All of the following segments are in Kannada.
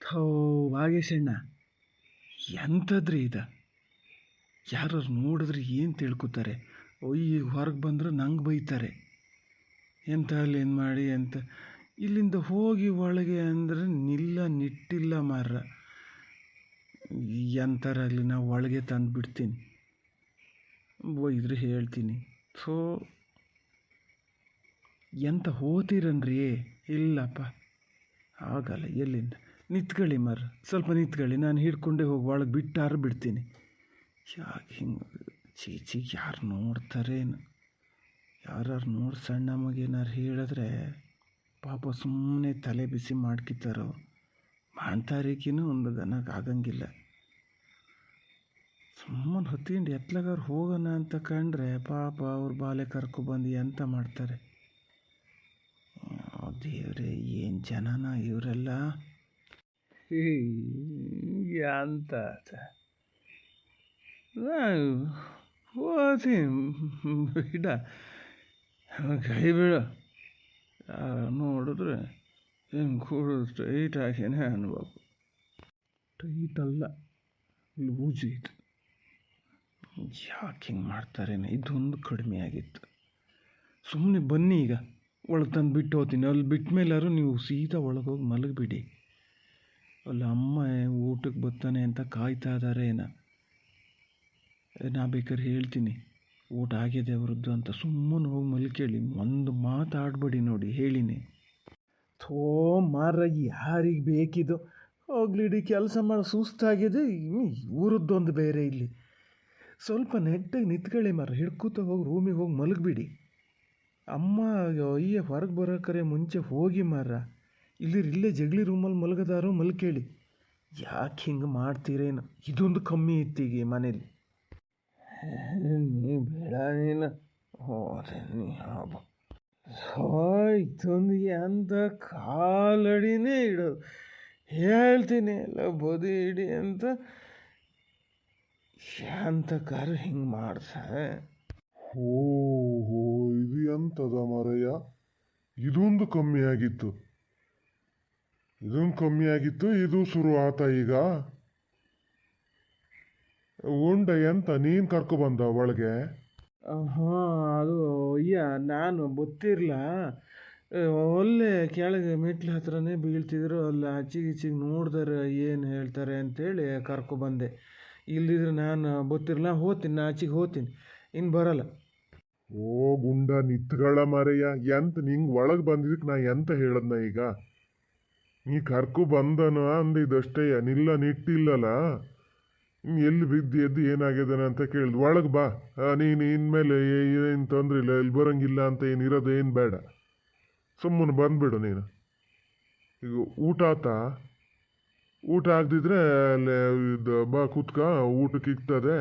ಥೋ ವಾಗೇಶಣ್ಣ ಎಂಥದ್ರಿ ಇದು? ಯಾರು ನೋಡಿದ್ರೆ ಏನು ತಿಳ್ಕೊತಾರೆ? ಒಯ್ಯಿ ಹೊರಗೆ ಬಂದ್ರೆ ನಂಗೆ ಬೈತಾರೆ. ಎಂತ ಏನು ಮಾಡಿ ಅಂತ. ಇಲ್ಲಿಂದ ಹೋಗಿ ಒಳಗೆ ಅಂದರೆ ನಿಲ್ಲ ನಿಟ್ಟಿಲ್ಲ ಮಾರ ಎಂಥರಲ್ಲಿ ನಾವು ಒಳಗೆ ತಂದು ಬಿಡ್ತೀನಿ. ಬೈದ್ರೆ ಹೇಳ್ತೀನಿ. ಥೋ. ಎಂತ ಹೋತೀರನ್ರಿ? ಇಲ್ಲಪ್ಪ. ಆಗಲ್ಲ, ಎಲ್ಲಿಂದ? ನಿಂತ್ಕೊಳ್ಳಿ ಮರ ಸ್ವಲ್ಪ ನಿಂತ್ಕೊಳ್ಳಿ. ನಾನು ಹಿಡ್ಕೊಂಡೇ ಹೋಗಿ ಒಳಗೆ ಬಿಟ್ಟಾರು ಬಿಡ್ತೀನಿ. ಯಾಕೆ ಹಿಂಗೆ? ಚೀಚಿ ಯಾರು ನೋಡ್ತಾರೇನು? ಯಾರು ನೋಡಿ ಸಣ್ಣ ಮಗೇನಾರು ಹೇಳಿದ್ರೆ ಪಾಪ ಸುಮ್ಮನೆ ತಲೆ ಬಿಸಿ ಮಾಡ್ಕಿತ್ತಾರೋ. ಮಾಡ್ತಾರಿಕಿನೂ ಒಂದು ಗನಕ್ಕೆ ಆಗಂಗಿಲ್ಲ ಸುಮ್ಮನೆ ಹೊತ್ತಿಂಡು ಎತ್ಲಗಾರು ಹೋಗೋಣ ಅಂತ ಕಂಡ್ರೆ ಪಾಪ ಅವ್ರ ಬಾಲೆ ಕರ್ಕೊಬಂದು ಎಂತ ಮಾಡ್ತಾರೆ? ದೇವ್ರೆ, ಏನು ಜನನ ಇವರೆಲ್ಲ? ಅಂತ ಹೋತೀನಿ ಬಿಡ. ಕೈ ಬಿಡ. ನೋಡಿದ್ರೆ ಹಿಂಗೆ ಕೂಡ ಸ್ಟ್ರೈಟ್ ಹಾಕಿನೇ ಅನ್ಬೇಕು. ಟೈಟ್ ಅಲ್ಲ ಲೂಸ್ ಇದು. ಯಾಕೆ ಹಿಂಗೆ ಮಾಡ್ತಾರೇನೆ ಇದೊಂದು ಕಡಿಮೆ ಆಗಿತ್ತು. ಸುಮ್ಮನೆ ಬನ್ನಿ ಈಗ. ಒಳಗೆ ತಂದು ಬಿಟ್ಟು ಹೋತೀನಿ. ಅಲ್ಲಿ ಬಿಟ್ಟ ಮೇಲಾರು ನೀವು ಸೀದಾ ಒಳಗೆ ಹೋಗಿ ಮಲಗಿಬಿಡಿ. ಅಲ್ಲಿ, ಅಮ್ಮ ಊಟಕ್ಕೆ ಬರ್ತಾನೆ ಅಂತ ಕಾಯ್ತಾ ಇದ್ದಾರೆ ಏನ? ನಾ ಬೇಕಾದ್ರೆ ಹೇಳ್ತೀನಿ. ಊಟ ಆಗಿದೆ ಅವರದ್ದು ಅಂತ ಸುಮ್ಮನೆ ಹೋಗಿ ಮಲ್ಕೇಳಿ, ಒಂದು ಮಾತಾಡಬೇಡಿ ನೋಡಿ, ಹೇಳಿನಿ. ಥೋ ಮಾರ ಯಾರಿಗೆ ಬೇಕಿದು ಹೋಗ್ಲಿಡಿ ಕೆಲಸ ಮಾಡಿ, ಸುಸ್ತಾಗಿದೆ. ಊರದ್ದೊಂದು ಬೇರೆ ಇಲ್ಲಿ. ಸ್ವಲ್ಪ ನೆಟ್ಟಾಗಿ ನಿಂತ್ಕೊಳ್ಳಿ ಮರ ಹಿಡ್ಕೂತ ಹೋಗಿ ರೂಮಿಗೆ ಹೋಗಿ ಮಲಗಿಬಿಡಿ. ಅಮ್ಮ, ಅಯ್ಯ ಹೊರಗೆ ಬರೋಕರೆ ಮುಂಚೆ ಹೋಗಿ ಮಾರ ಇಲ್ಲಿ ಇಲ್ಲೇ ಜಗಲಿ ರೂಮಲ್ಲಿ ಮಲಗದಾರು ಮಲ್ಕೇಳಿ ಯಾಕೆ ಹಿಂಗೆ ಮಾಡ್ತೀರೇನು ಇದೊಂದು ಕಮ್ಮಿ ಇತ್ತೀಗ ಮನೇಲಿ. ನೀ ಬೇಡ ನೀನು. ಹೋದೆ ನೀ ಹಬ್ಬ ಇದೊಂದು ಎಂತ ಕಾಲಡಿನೇ ಇಡೋದು ಹೇಳ್ತೀನಿ ಎಲ್ಲ ಬದಿ ಇಡಿ ಅಂತ. ಎಂತ ಕಾರು ಹಿಂಗೆ ಮಾಡ್ತಾರೆ. ಓಹೋ ಇದು ಎಂತದ ಮರಯ್ಯ? ಇದೊಂದು ಕಮ್ಮಿ ಆಗಿತ್ತು. ಇದೊಂದು ಕಮ್ಮಿ ಆಗಿತ್ತು ಇದು ಶುರು ಆತ ಈಗ. ಉಂಡ ಎಂತ ನೀನು ಕರ್ಕೊ ಬಂದ ಒಳಗೆ? ಹಾಂ ಅದು ಅಯ್ಯ ನಾನು ಗೊತ್ತಿರಲ. ಒಳ್ಳೆ ಕೆಳಗೆ ಮೆಟ್ಲು ಹತ್ರನೇ ಬೀಳ್ತಿದ್ರು ಅಲ್ಲಿ ಆಚೆಗೆ ಈಚೆಗೆ ನೋಡಿದಾರೆ ಏನು ಹೇಳ್ತಾರೆ ಅಂತೇಳಿ ಕರ್ಕೊಬಂದೆ ಇಲ್ದಿದ್ರೆ ನಾನು ಗೊತ್ತಿರಲ್ಲ ಹೋತೀನಿ ನಾ ಆಚೆಗೆ ಹೋಗ್ತೀನಿ. ಇನ್ನು ಬರಲ್ಲ. ಓ ಗುಂಡ ನಿತ್ಗಳ ಮರೆಯ ಎಂತ ನಿಂಗ್ ಒಳಗೆ ಬಂದಿದ್ದಕ್ಕೆ ನಾ ಎಂತ ಹೇಳದ್ನ ಈಗ? ನೀ ಕರ್ಕು ಬಂದನ ಅಂದಿದ್ದಷ್ಟೇ ನಿಲ್ಲ ನಿಟ್ಟಿಲ್ಲಲ್ಲ ಎಲ್ಲಿ ಬಿದ್ದು ಎದ್ದು ಏನಾಗ್ಯದನ ಅಂತ ಕೇಳಿದ್ ಒಳಗೆ ಬಾ. ನೀನು ಇನ್ಮೇಲೆ ಏನು ತೊಂದರೆ ಇಲ್ಲ, ಇಲ್ಲಿ ಬರೋಂಗಿಲ್ಲ ಅಂತ ಏನು ಏನು ಬೇಡ. ಸುಮ್ಮನೆ ಬಂದುಬಿಡು ನೀನು. ಈಗ ಊಟ ಆತ? ಊಟ ಆಗದಿದ್ರೆ ಅಲ್ಲಿ ಇದು ಬಾ ಕೂತ್ಕ, ಊಟಕ್ಕೆ ಇಕ್ತದೆ.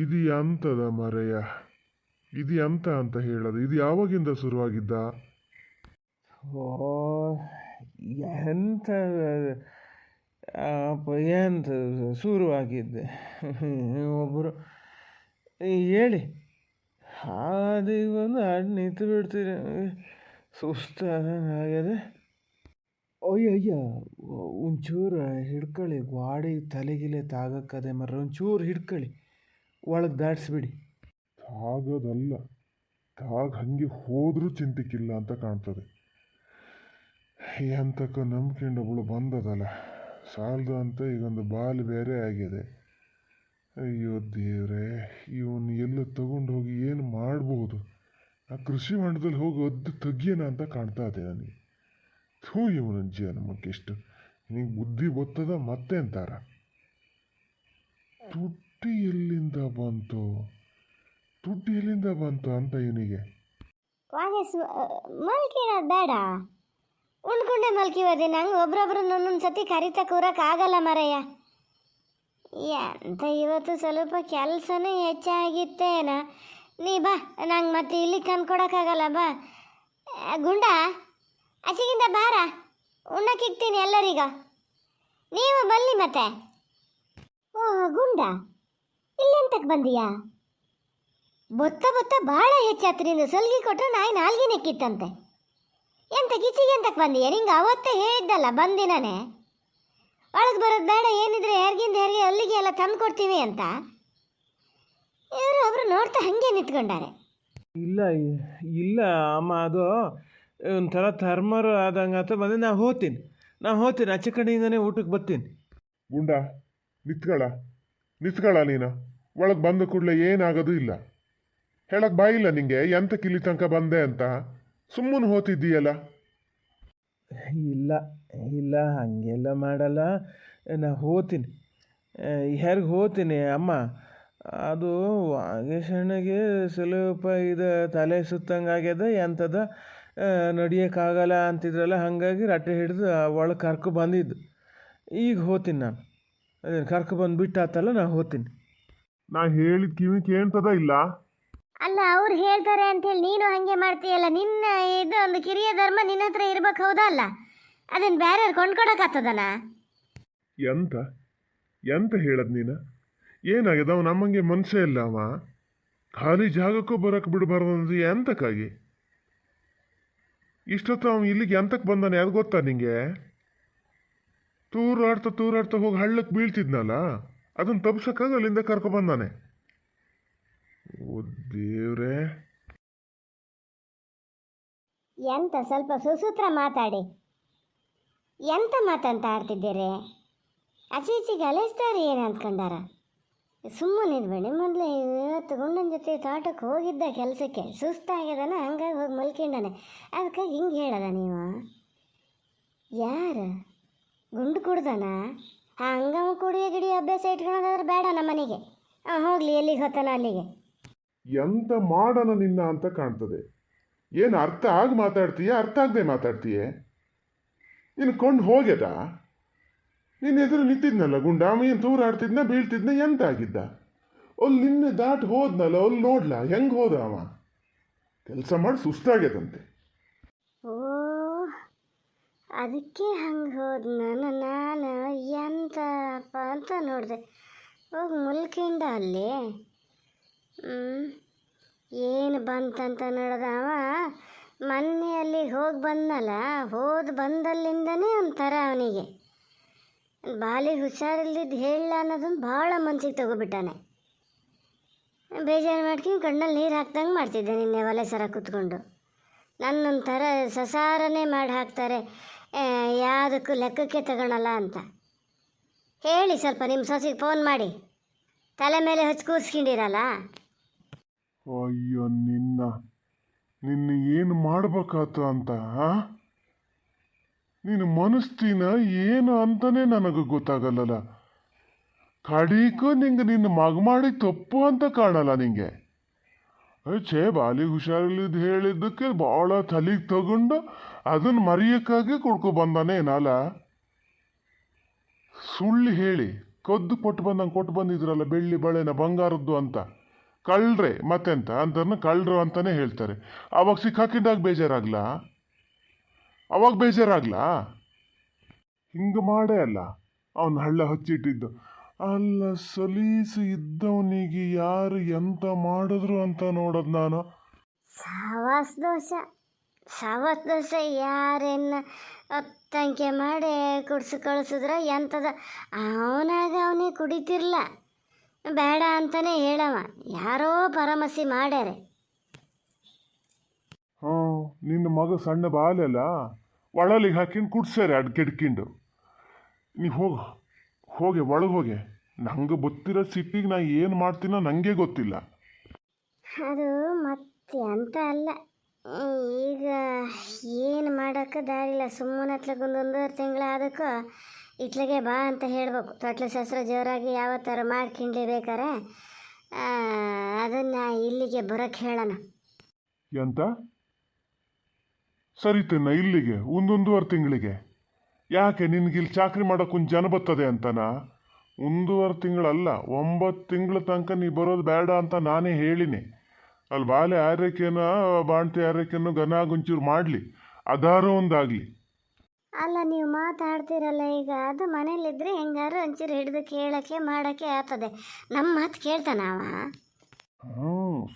ಇದು ಅಂತದ ಮರೆಯ? ಇದು ಅಂತ ಅಂತ ಹೇಳೋದು. ಇದು ಯಾವಾಗಿಂದ ಶುರುವಾಗಿದ್ದ? ಓ ಎಂತ ಶುರುವಾಗಿದ್ದೆ? ಒಬ್ಬರು ಹೇಳಿ. ಅದು ಬಂದು ಹಾಡು ನಿಂತು ಬಿಡ್ತೀರಿ. ಸುಸ್ತ ಆಗ್ಯದೆ ಅಯ್ಯಯ್ಯ ಅಯ್ಯ ಒಂಚೂರು ಹಿಡ್ಕೊಳ್ಳಿ. ಗಾಡಿ ತಲೆಗಿಲೆ ತಾಗಕ್ಕದೆ ಮರ ಒಂಚೂರು ಹಿಡ್ಕೊಳ್ಳಿ. ಒಳಗೆ ದಾಟಿಸ್ಬಿಡಿ. ತಾಗದಲ್ಲ. ತಾಗ ಹಂಗೆ ಹೋದರೂ ಚಿಂತಿಕ್ಕಿಲ್ಲ ಅಂತ ಕಾಣ್ತದೆ. ಎಂತಕ್ಕ ನಂಬ್ಕೊಂಡು ಒಬ್ಬಳು ಬಂದದಲ್ಲ. ಸಾಲದು ಅಂತ ಈಗೊಂದು ಬಾಲ್ ಬೇರೆ ಆಗಿದೆ. ಅಯ್ಯೋ ದೇವ್ರೆ, ಇವನು ಎಲ್ಲ ತಗೊಂಡು ಹೋಗಿ ಏನು ಮಾಡ್ಬೋದು? ಆ ಕೃಷಿ ಮಂಡದಲ್ಲಿ ಹೋಗಿ ಒದ್ದು ತೆಗಿಯೋಣ ಅಂತ ಕಾಣ್ತಾ ಇದೆ ನನಗೆ. ಥೂ ಇವನ ಜನ್ಮಕ್ಕೆಷ್ಟು ನಿನಗೆ ಬುದ್ಧಿ ಗೊತ್ತದ ಮತ್ತೆ ಅಂತಾರ? ತುಟ್ಟಿ ಎಲ್ಲಿಂದ ಬಂತು. ತುಟ್ಟಿ ಎಲ್ಲಿಂದ ಬಂತು ಅಂತ ಇವನಿಗೆ. ಬೇಡ. ಉಂಡ್ಕೊಂಡೆ ಮಲ್ಕಿವದೆ, ನಂಗೆ ಒಬ್ರೊಬ್ರು ಒಂದೊಂದು ಸತಿ ಕರಿತಾ ಕೂರಕ್ಕಾಗಲ್ಲ ಮರಯ್ಯ. ಎಂತ ಇವತ್ತು ಸ್ವಲ್ಪ ಕೆಲಸನೇ ಹೆಚ್ಚಾಗಿತ್ತೇನ? ನೀ ಬಾ, ನಂಗೆ ಮತ್ತೆ ಇಲ್ಲಿ ತಂದ್ಕೊಡೋಕ್ಕಾಗಲ್ಲ, ಬಾ. ಗುಂಡ ಆಚೆಗಿಂದ ಬಾರ. ಉಣ್ಣಕ್ಕಿಕ್ತೀನಿ ಎಲ್ಲರಿಗ. ನೀವು ಬನ್ನಿ ಮತ್ತೆ. ಓ, ಗುಂಡ ಇಲ್ಲೆಂತಕ್ಕೆ ಬಂದೀಯಾ? ಬೊತ್ತ ಬೊತ್ತ ಭಾಳ ಹೆಚ್ಚಾತ್ರಿಂದ ಸಲ್ಗಿ ಕೊಟ್ಟರೆ ನಾಯಿ ನಾಲ್ಗೆ ನೆಕ್ಕಿತ್ತಂತೆ ಎಂತ ಕಿಚಿಗೆ ಎಂತಕ್ಕೆ ಬಂದೀಯ? ನಿಂಗೆ ಅವತ್ತೇ ಹೇಳಿದ್ದಲ್ಲ ಬಂದಿನಾನೆ. ಒಳಗೆ ಬರೋದು ಬೇಡ ಏನಿದ್ರೆ ಯಾರಿಗಿಂದ ಯಾರಿಗೆ ಅಲ್ಲಿಗೆ ಎಲ್ಲ ತಂದು ಕೊಡ್ತೀವಿ ಅಂತ. ಇವರು ಒಬ್ರು ನೋಡ್ತಾ ಹಾಗೆ ನಿಂತ್ಕೊಂಡಾರೆ. ಇಲ್ಲ ಇಲ್ಲ ಅಮ್ಮ ಅದು ಒಂಥರ ಥರ್ಮರ್ ಆದಂಗೆ ಆತ ಬಂದು ನಾ ಹೋಗ್ತೀನಿ. ನಾ ಹೋಗ್ತೀನಿ ಆಚೆ ಕಡೆಯಿಂದನೇ ಊಟಕ್ಕೆ ಬರ್ತೀನಿ. ಗುಂಡ ನಿತ್ಗಳ ನಿತ್ಗಳ ನೀನು. ಒಳಗೆ ಬಂದ ಕೂಡಲೇ ಏನಾಗೋದು ಇಲ್ಲ. ಹೇಳಕ್ಕೆ ಬಾಯಿಲ್ಲ ನಿಂಗೆ ಎಂತ ಕಿಲಿ ತನಕ ಬಂದೆ ಅಂತ. ಸುಮ್ಮನೆ ಹೋತಿದ್ದೀಯಲ್ಲ? ಇಲ್ಲ ಇಲ್ಲ ಹಾಗೆಲ್ಲ ಮಾಡಲ್ಲ. ನಾ ಹೋತೀನಿ. ಯಾರಿಗೆ ಹೋತೀನಿ ಅಮ್ಮ? ಅದು ವಾಗೇಶಣ್ಣಗೆ ಸ್ವಲ್ಪ ಇದು ತಲೆ ಸುತ್ತಂಗೆ ಆಗ್ಯದ ಎಂಥದ ನಡಿಯೋಕ್ಕಾಗಲ್ಲ ಅಂತಿದ್ರಲ್ಲ ಹಾಗಾಗಿ ರಟ್ಟೆ ಹಿಡಿದು ಒಳಗೆ ಕರ್ಕೊ ಬಂದಿದ್ದು. ಈಗ ಹೋತೀನಿ ನಾನು. ಅದೇ ಕರ್ಕೊ ಬಂದು ಬಿಟ್ಟಾತಲ್ಲ ನಾ ಹೋತೀನಿ. ನಾ ಹೇಳಿದ ಕಿವಿ ಕೇಳ್ತದ ಇಲ್ಲ? ಅವ್ರು ಹೇಳ್ತಾರೆ ಅಂತ ಹೇಳಿ ನೀನು ಹಾಗೆ ಮಾಡ್ತೀಯಲ್ಲ, ನಿನ್ನ ಇದು ಒಂದು ಕಿರಿಯ ಧರ್ಮ ನಿನ್ನ ಹತ್ರ ಇರ್ಬೇಕು ಹೌದಲ್ಲ ಅದನ್ನು ಬೇರೆಯವ್ರು ಕೊಂಡ್ಕೊಡಕ್ಕಾಗ್ತದನ? ಎಂತ? ಎಂತ ಹೇಳದ್ ನೀನು? ಏನಾಗಿದೆ? ಅವ ನಮ್ಮಂಗೆ ಮನುಷ್ಯ ಇಲ್ಲ ಅವ. ಖಾಲಿ ಜಾಗಕ್ಕೂ ಬರಕ್ಕೆ ಬಿಡಬಾರ್ದು ಎಂತಕ್ಕಾಗಿ? ಇಷ್ಟೊತ್ತು ಅವ್ ಇಲ್ಲಿಗೆ ಎಂತಕ್ಕೆ ಬಂದಾನೆ ಅದು ಗೊತ್ತಾ ನಿಂಗೆ? ತೂರಾಡ್ತಾ ತೂರಾಡ್ತಾ ಹೋಗಿ ಹಳ್ಳಕ್ಕೆ ಬೀಳ್ತಿದ್ನಲ್ಲ, ಅದನ್ನ ತಪ್ಸಕ್ಕಾಗ ಅಲ್ಲಿಂದ ಕರ್ಕೊ ಬಂದಾನೆ. ಓ ಎಂತ ಸ್ವಲ್ಪ ಸುಸೂತ್ರ ಮಾತಾಡಿ. ಎಂತ ಮಾತಂತ ಆಡ್ತಿದ್ದೀರಿ? ಆಚೆ ಈಚೆಗೆ ಅಲೆಸ್ತಾರೆ ಏನು ಅಂದ್ಕೊಂಡಾರ? ಸುಮ್ಮನೆ ಇದ್ಬೇಡಿ, ಮೊದಲೇ ಇವತ್ತು ಗುಂಡನ ಜೊತೆ ತೋಟಕ್ಕೆ ಹೋಗಿದ್ದ ಕೆಲಸಕ್ಕೆ ಸುಸ್ತಾಗ್ಯದನ, ಹಂಗಾಗಿ ಹೋಗಿ ಮಲ್ಕೊಂಡಾನೆ. ಅದಕ್ಕಾಗಿ ಹಿಂಗೆ ಹೇಳದ ನೀವು? ಯಾರು? ಗುಂಡು ಕುಡ್ದನ? ಹಂಗ ಕುಡಿಯೋ ಗಿಡಿಯೋ ಅಭ್ಯಾಸ ಇಟ್ಕೊಳೋದಾದ್ರೆ ಬೇಡ ನಮ್ಮ ಮನೆಗೆ ಹಾಂ ಹೋಗಲಿ ಎಲ್ಲಿಗೆ ಹೊತ್ತಾನ ಅಲ್ಲಿಗೆ. ಎಂತ ಮಾಡೋಣ ನಿನ್ನ ಅಂತ ಕಾಣ್ತದೆ. ಏನು ಅರ್ಥ ಆಗಿ ಮಾತಾಡ್ತೀಯ? ಅರ್ಥ ಆಗದೆ ಮಾತಾಡ್ತೀಯ? ನೀನು ಕೊಂಡು ಹೋಗ್ಯದ? ನಿನ್ನ ಎದುರು ನಿಂತಿದ್ನಲ್ಲ ಗುಂಡಾಮ ಏನು ತೂರಾಡ್ತಿದ್ನ, ಬೀಳ್ತಿದ್ನ ಎಂತ ಆಗಿದ್ದ ಅಲ್ಲಿ ನಿನ್ನೆ ದಾಟಿ ಹೋದ್ನಲ್ಲ ಅಲ್ಲಿ ನೋಡ್ಲ, ಹೆಂಗೆ ಹೋದ ಅವ? ಕೆಲಸ ಮಾಡಿ ಸುಸ್ತಾಗ್ಯದಂತೆ. ಓ ಅದಕ್ಕೆ ಹಂಗೆ ಹೋದ್ನ? ನಾನು ಎಂತ ಅಂತ ನೋಡಿದೆ. ಹೋಗಿ ಮುಲ್ಕಿಂದ ಅಲ್ಲಿ. ಏನು ಬಂತಂತ ನೋಡ್ದ ಅವ? ಮೊನ್ನೆ ಅಲ್ಲಿ ಹೋಗಿ ಬಂದನಲ್ಲ ಹೋದ ಬಂದಲ್ಲಿಂದನೇ ಒಂಥರ ಅವನಿಗೆ. ಬಾಲಿ ಹುಷಾರಿಲ್ದಿದ್ದು ಹೇಳ ಅನ್ನೋದನ್ನು ಭಾಳ ಮನ್ಸಿಗೆ ತಗೋಬಿಟ್ಟಾನೆ. ಬೇಜಾರು ಮಾಡ್ಕೊಂಡು ಕಣ್ಣಲ್ಲಿ ನೀರು ಹಾಕ್ದಂಗೆ ಮಾಡ್ತಿದ್ದೆ ನಿನ್ನೆ ಒಲೆ ಸರ ಕೂತ್ಕೊಂಡು. ನನ್ನೊಂಥರ ಸಸಾರನೇ ಮಾಡಿ ಹಾಕ್ತಾರೆ ಯಾವುದಕ್ಕೂ ಲೆಕ್ಕಕ್ಕೆ ತಗೊಳಲ್ಲ ಅಂತ. ಹೇಳಿ ಸ್ವಲ್ಪ ನಿಮ್ಮ ಸೊಸೆಗೆ ಫೋನ್ ಮಾಡಿ. ತಲೆ ಮೇಲೆ ಹಚ್ಚಿ ಕೂರಿಸ್ಕೊಂಡಿರಲ್ಲ? ಅಯ್ಯೋ, ನಿನ್ನ ನಿನ್ನ ಏನು ಮಾಡ್ಬೇಕಾತು ಅಂತ? ನೀನು ಮನಸ್ತಿನ ಏನು ಅಂತಲೇ ನನಗೆ ಗೊತ್ತಾಗಲ್ಲಲ್ಲ ಕಡೀಕು ನಿಂಗೆ ನಿನ್ನ ಮಗ ಮಾಡಿ ತಪ್ಪು ಅಂತ ಕಾಣಲ್ಲ ನಿಂಗೆ. ಛೇ, ಬಾಲಿ ಹುಷಾರಿಲ್ಲಿದ್ದು ಹೇಳಿದ್ದಕ್ಕೆ ಭಾಳ ತಲೆಗೆ ತಗೊಂಡು ಅದನ್ನು ಮರೆಯೋಕ್ಕಾಗಿ ಕೊಡ್ಕೊ ಬಂದಾನೆ ಏನಲ್ಲ ಸುಳ್ಳು ಹೇಳಿ, ಕದ್ದು ಕೊಟ್ಟು ಬಂದಂಗೆ ಕೊಟ್ಟು ಬಂದಿದ್ರಲ್ಲ ಬೆಳ್ಳಿ ಬಳೆನ ಬಂಗಾರದ್ದು ಅಂತ. ಕಳ್ರೆ ಮತ್ತೆಂತ ಅಂತನ ಕಳ್ಳರು ಅಂತಾನೆ ಹೇಳ್ತಾರೆ. ಅವಾಗ ಸಿಕ್ಕಾಕಿದ್ದಾಗ ಬೇಜಾರಾಗ್ಲಾ? ಅವಾಗ ಬೇಜಾರಾಗ್ಲಾ? ಹಿಂಗೆ ಮಾಡೇ ಅಲ್ಲ. ಅವನು ಹಳ್ಳ ಹಚ್ಚಿಟ್ಟಿದ್ದು. ಅಲ್ಲ ಸಲೀಸು ಇದ್ದವನಿಗೆ ಯಾರು ಎಂತ ಮಾಡಿದ್ರು ಅಂತ ನೋಡೋದು ನಾನು. ಸವಾಸ ದೋಷ ಸವಾಸ ದೋಷ ಯಾರನ್ನ ತಂಕೆ ಮಾಡಿ ಕುಡ್ಸಿ ಕಳಿಸಿದ್ರ ಎಂಥದ ಅವನಾಗ ಅವನೇ ಕುಡಿತಿರ್ಲ? ಬೇಡ ಅಂತಾನೆ ಹೇಳವ. ಯಾರೋ ಪರಮಸಿ ಮಾಡ್ಯಾರೆ. ಹ್ಞೂ ನಿನ್ನ ಮಗ ಸಣ್ಣ ಬಾಲೆಲ್ಲ ಒಳಲಿಗೆ ಹಾಕಿಂದು ಕುಡ್ಸ್ಯಾರೆ ಅಡ್ ಕೆಡ್ಕಿಂಡು. ನೀ ಹೋಗು ಹೋಗೆ ಒಳಗೆ ಹೋಗೆ. ನಂಗೆ ಗೊತ್ತಿರೋ ಸಿಟ್ಟಿಗೆ ನಾ ಏನು ಮಾಡ್ತೀನೋ ನನಗೆ ಗೊತ್ತಿಲ್ಲ. ಅದು ಮತ್ತೆ ಅಂತ ಅಲ್ಲ. ಈಗ ಏನು ಮಾಡೋಕ್ಕೆ ದಾರಿಲ್ಲ. ಸುಮ್ಮನೆ ಹತ್ಲಕ್ಕೆ ಒಂದೊಂದೂವರೆ ತಿಂಗಳಾದಕ್ಕೂ ಇತ್ಲಗೆ ಬಾ ಅಂತ ಹೇಳ್ಬೇಕು. ತೊಟ್ಲು ಶಸ್ತ್ರ ಜೋರಾಗಿ ಯಾವತ್ತಾರು ಮಾಡ್ಕೊಂಡ್ಲೇಬೇಕಾರೆ ಅದನ್ನು ಇಲ್ಲಿಗೆ ಬರೋಕ್ಕೆ ಹೇಳೋಣ. ಎಂತ? ಸರಿತೇನ ಇಲ್ಲಿಗೆ, ಒಂದೊಂದೂವರೆ ತಿಂಗಳಿಗೆ. ಯಾಕೆ ನಿನ್ಗೆ ಇಲ್ಲಿ ಚಾಕ್ರಿ ಮಾಡೋಕ್ಕೊಂದು ಜನ ಬರ್ತದೆ ಅಂತನಾ? ಒಂದೂವರೆ ತಿಂಗಳಲ್ಲ, ಒಂಬತ್ತು ತಿಂಗಳ ತನಕ ನೀ ಬರೋದು ಬೇಡ ಅಂತ ನಾನೇ ಹೇಳಿನಿ. ಅಲ್ಲಿ ಬಾಲೆ ಆರೈಕೆಯನ್ನು ಬಾಣ್ತಿ ಆರೈಕೆನೋ ಗನ ಗುಂಚೂರು ಮಾಡಲಿ. ಅದಾರೋ ಒಂದಾಗಲಿ. ಅಲ್ಲ ನೀವು ಮಾತಾಡ್ತಿರಲ್ಲ ಈಗ. ಅದು ಮನೇಲಿದ್ದರೆ ಹೆಂಗಾರು ಒಂಚೂರು ಹಿಡಿದು ಕೇಳೋಕ್ಕೆ ಮಾಡೋಕ್ಕೆ ಆಗ್ತದೆ. ನಮ್ಮ ಮಾತು ಕೇಳ್ತಾನ ಅವ?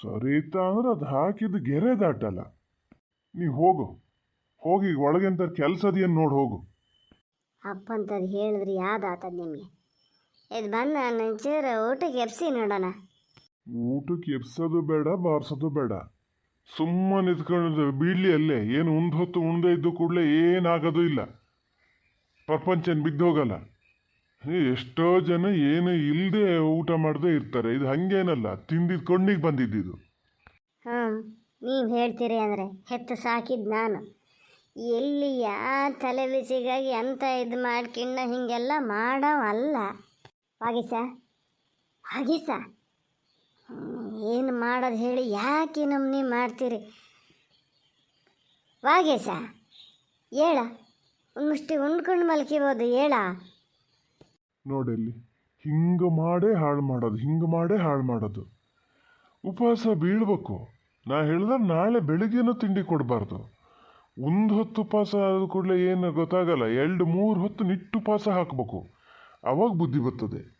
ಸರಿ ಇತ್ತ ಅಂದ್ರೆ ಅದು ಹಾಕಿದ್ದು ಗೆರೆ ದಾಟಲ್ಲ. ನೀವು ಹೋಗು. ಹೋಗಿ ಒಳಗೆಂತ ಕೆಲಸದೇನು ನೋಡಿ ಹೋಗು. ಅಪ್ಪಂತದ್ದು ಹೇಳಿದ್ರೆ ಯಾವ್ದಾತದ ನಿಮಗೆ? ಇದು ಬಂದು ನಾನು ಒಂಚೂರು ಊಟಕ್ಕೆ ಎಬ್ಸಿ ನೋಡೋಣ. ಊಟಕ್ಕೆ ಎಬ್ಸೋದು ಬೇಡ ಬಾರಿಸೋದು ಬೇಡ. ಸುಮ್ಮನೆ ನಿಂತ್ಕೊಂಡು ಬೀಳಿ ಅಲ್ಲೇ ಏನು ಉಂದು ಹೊತ್ತು ಉಂಡೆ ಇದ್ದು ಕೂಡಲೇ ಏನಾಗೋದು ಇಲ್ಲ. ಪ್ರಪಂಚನ ಬಿದ್ದೋಗಲ್ಲ ಎಷ್ಟೋ ಜನ ಏನು ಇಲ್ಲದೆ ಊಟ ಮಾಡದೆ ಇರ್ತಾರೆ. ಇದು ಹಂಗೇನಲ್ಲ ತಿಂದಿದ್ದು ಕೊಂಡಿಗೆ ಬಂದಿದ್ದು ಹ್ಞೂ ನೀವು ಹೇಳ್ತೀರಿ ಅಂದರೆ ಹೆತ್ತು ಸಾಕಿದ್ದು ನಾನು. ಎಲ್ಲಿ ಯಾ ತಲೆ ಬಿಸಿಗಾಗಿ ಅಂತ ಇದು ಮಾಡ್ಕಿಂಡ ಹೀಗೆಲ್ಲ ಮಾಡವಲ್ಲ. ಹಾಗೆ ವಾಗೀಸ ಏನು ಮಾಡೋದು ಹೇಳಿ ಯಾಕೆ ನಮ್ಮನೆ ಮಾಡ್ತೀರಿ? ವಾಗೇಶ, ಹೇಳ. ಒಂದಷ್ಟು ಉಂಡ್ಕೊಂಡು ಮಲ್ಕಿಬೋದು, ಹೇಳ. ನೋಡಲ್ಲಿ ಹಿಂಗೆ ಮಾಡೇ ಹಾಳು ಮಾಡೋದು, ಹಿಂಗೆ ಮಾಡೇ ಹಾಳು ಮಾಡೋದು. ಉಪವಾಸ ಬೀಳ್ಬೇಕು. ನಾ ಹೇಳ್ದ ನಾಳೆ ಬೆಳಿಗ್ಗೆನೂ ತಿಂಡಿ ಕೊಡಬಾರ್ದು. ಒಂದು ಹೊತ್ತು ಉಪವಾಸ ಆದ ಕೂಡಲೇ ಏನು ಗೊತ್ತಾಗಲ್ಲ ಎರಡು ಮೂರು ಹೊತ್ತು ನಿಟ್ಟು ಉಪವಾಸ ಹಾಕಬೇಕು. ಅವಾಗ ಬುದ್ಧಿ ಬರ್ತದೆ.